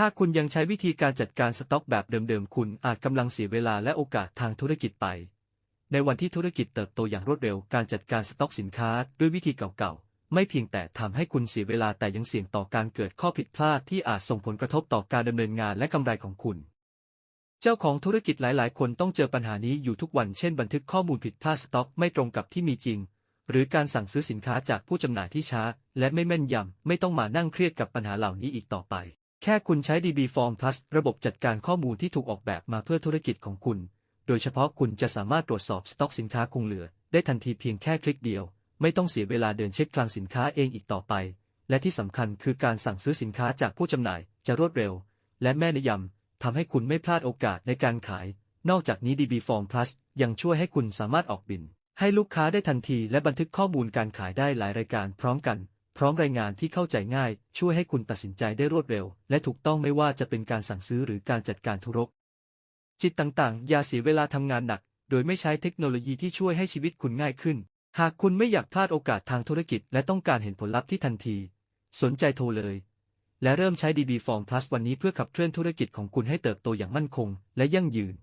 ถ้าคุณยังใช้วิธีการจัดการสต็อกแบบเดิมๆ คุณอาจกำลังเสียเวลาและโอกาสทางธุรกิจไป ในวันที่ธุรกิจเติบโตอย่างรวดเร็ว การจัดการสต็อกสินค้าด้วยวิธีเก่าๆ ไม่เพียงแต่ทำให้คุณเสียเวลาแต่ยังเสี่ยงต่อการเกิดข้อผิดพลาดที่อาจส่งผลกระทบต่อการดำเนินงานและกำไรของคุณ เจ้าของธุรกิจหลายๆ คนต้องเจอปัญหานี้อยู่ทุกวันเช่นบันทึกข้อมูลผิดพลาดสต็อกไม่ตรงกับที่มีจริง หรือการสั่งซื้อสินค้าจากผู้จำหน่ายที่ช้า และไม่แม่นยำไม่ต้องมานั่งเครียดกับปัญหาเหล่านี้อีกต่อไป แค่คุณใช้ DB Form Plus ระบบจัดการข้อมูลที่ถูกออกแบบมาเพื่อธุรกิจของคุณ โดยเฉพาะคุณจะสามารถตรวจสอบสต็อกสินค้าคงเหลือ ได้ทันทีเพียงแค่คลิกเดียว ไม่ต้องเสียเวลาเดินเช็คคลังสินค้าเองอีกต่อไป และที่สำคัญคือการสั่งซื้อสินค้าจากผู้จำหน่ายจะรวดเร็ว และแม่นยำทำให้คุณไม่พลาดโอกาสในการขาย นอกจากนี้ DB Form Plus ยังช่วยให้คุณสามารถออกบิน ให้ลูกค้าได้ทันทีและบันทึกข้อมูลการขายได้หลายรายการพร้อมกัน พร้อมรายงานที่เข้าใจง่าย ช่วยให้คุณตัดสินใจได้รวดเร็ว และถูกต้องไม่ว่าจะเป็นการสั่งซื้อหรือการจัดการธุรก จิตต่างๆ อย่าเสียเวลาทำงานหนัก โดยไม่ใช้เทคโนโลยีที่ช่วยให้ชีวิตคุณง่ายขึ้น หากคุณไม่อยากพลาดโอกาสทางธุรกิจ และต้องการเห็นผลลัพธ์ที่ทันที สนใจโทรเลย และเริ่มใช้ DB Form Plus วันนี้เพื่อขับเคลื่อนธุรกิจของคุณให้เติบโตอย่างมั่นคง และยั่งยืน